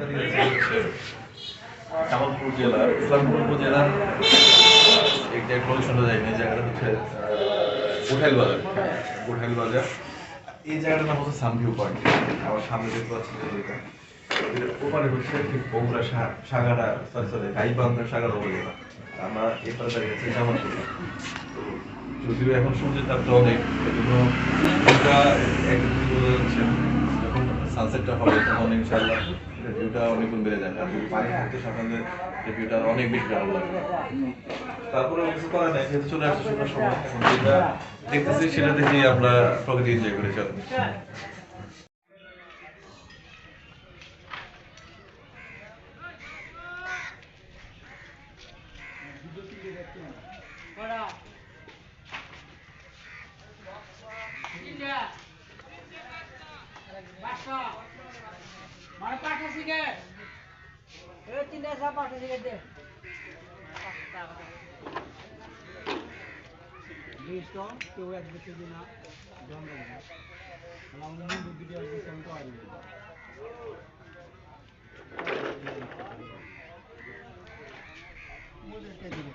হচ্ছে জামালপুর জেলার, ইসলামপুর উপজেলার এক্সাক্ট লোকেশনটা যায়নি এই জায়গাটা হচ্ছে গোঠাইল বাজার। গোঠাইল বাজার। এই জায়গাটার নাম হচ্ছে সানভিউ পয়েন্ট। আমার সামনে দেখতে পাচ্ছি যে ওপারে হচ্ছে ঠিক বগুড়া সাগারা সরি সরি গাইবান্ধা সাগারা উপজেলা। আমরা এপারে দাঁড়িয়ে আছি জামালপুর। যদিও এখন সূর্যের তাপটা অনেক, এজন্য যাচ্ছে যখন সানসেটটা হবে তখন ইনশাআল্লাহ এটা ভিউটা অনেক গুণ বেড়ে যাবে। আর পানি থাকতে সকালে ভিউটা অনেক বেশি ভালো লাগবে। তারপরে কিছু করার নাই, যেহেতু চলে আসছে সময় যেটা দেখতেছি সেটা দেখেই আমরা প্রকৃতি এনজয় করে চলি মানে পাঠাসি কে? তিনটা চা পাঠাসি কে দে। জিনিসটা কেউ এক বেশি দিন না জন্ম তাহলে আমরা হিন্দু দুটি এক বেশি আমি পাওয়া যাবে মুদের কে। দিবে